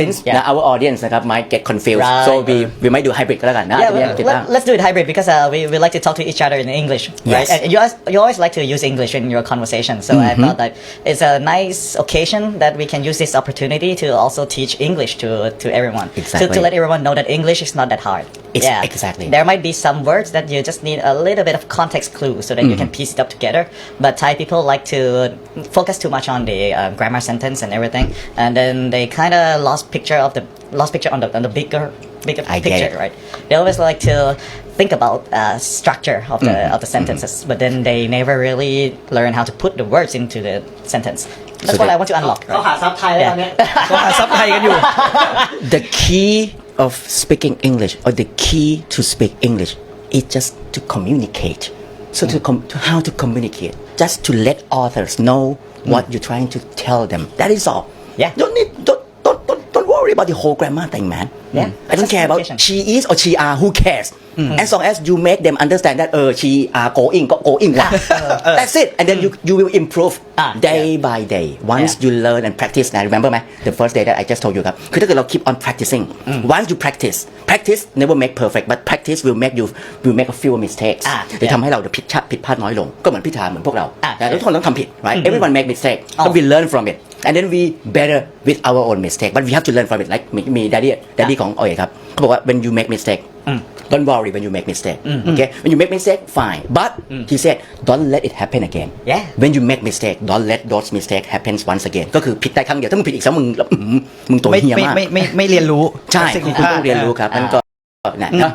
since Yeah. now our audience นะครับ might get confused Right. so we we might do hybrid ก็แล้วกันนะ Yeah, เดี๋ยว we- ติดตาม let, us do it hybrid because uh, we, we like to talk to each other in English, right? Yes. And you always, you always like to use English in your conversation, so I thought that it's a nice occasion that we can use this opportunity to also teach English to to everyone, to, Exactly. to let everyone know that English is not that hard. Ex- yeah, exactly. There might be some words that you just need a little bit of context clue so that you can piece it up together. But Thai people like to focus too much on the uh, grammar sentence and everything, and then they kind of lost picture of the lost picture on the on the bigger bigger I get picture, it. right? They always like to think about uh, structure of the of the sentences, but then they never really learn how to put the words into the sentence. That's So what they- I want to unlock. เขาหาซับไทยแล้วตอนเนี้ย ก็หาซับไทยกันอยู่ the key of speaking English or the key to speak English is just to communicate. So to, mm. com- to how to communicate, just to let others know mm. what you're trying to tell them. That is all. Yeah. Don't need don't worry about the whole grammar thing, man. Yeah. I don't Just care about communication. she is or she are. Who cares? As long as you make them understand that uh she are going ก็ going ว่ะ That's it. And then you you will improve Ah, day by day. Once Yeah. you learn and practice นะ remember ไหม the first day that I just told you ครับคือถ้าเกิดเรา keep on practicing once you practice practice never make perfect but practice will make you will make a few mistakes อ่าจะทำให้เราผิดพลาดผิดพลาดน้อยลง ก็เหมือนพิธาเหมือนพวกเราอ่าแต่ทุกคนต้องทำผิด right everyone make mistake อ๋อ but we learn from it and then we better with our own mistake but we have to learn from it like มีมี daddy daddy ของอ๋อยครับเขาบอกว่า when you make mistake don't worry when you make mistake okay when you make mistake fine but he said don't let it happen again Yeah. when you make mistake don't let those mistake happens once again ก็คือผิดได้ครั้งเดียวถ้ามึงผิดอีกสักมึงแล้วอื้อหือมึงตัวไม่เฮียไม่มากไม่ไม่ไม่เรียนรู้ใช่สิ่งคุณที่พลาดต้องเรียนรู้ครับนั่นก็นะเนอะ